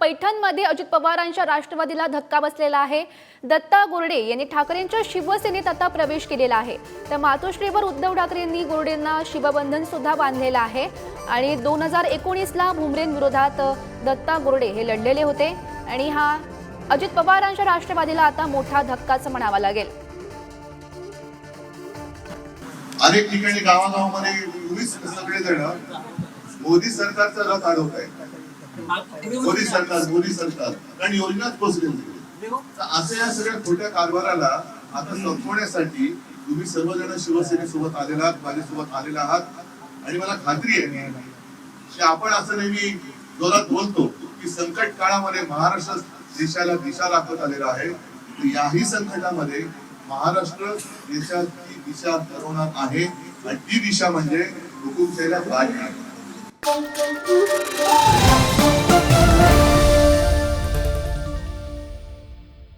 पैठणमध्ये अजित पवारांच्या राष्ट्रवादीला धक्का बसलेला आहे. दत्ता गोरडे यांनी ठाकरेंच्या शिवसेनेत आता प्रवेश केलेला आहे. तर मातोश्रीवर उद्धव ठाकरेंनी गोरडेंना शिवबंधन सुद्धा बांधलेलं आहे. आणि दोन हजार एकोणीसला भुमरेंविरोधात दत्ता गोरडे हे लढलेले होते. आणि हा अजित पवारांच्या राष्ट्रवादीला आता मोठा धक्काच म्हणावा लागेल. अनेक ठिकाणी गावागावामध्ये सगळे जण मोदी सरकारचा रथ अडवत आहे मोदी सरकार मोदी सरकार. कारण योजनाच पोचलेली होती असं या सगळ्या खोट्या कारभाराला आता संपवण्यासाठी तुम्ही सर्वजण शिवसेनेसोबत आलेला आहात माझ्यासोबत आलेला आहात. आणि मला खात्री आहे की आपण असं नेहमी जोरात बोलतो की संकट काळामध्ये महाराष्ट्र देशाला दिशा दाखवत आलेला आहे. तर याही संकटामध्ये महाराष्ट्र देशाची दिशा ठरवणार आहे. आणि ती दिशा म्हणजे हुकुमशाहीला बाजी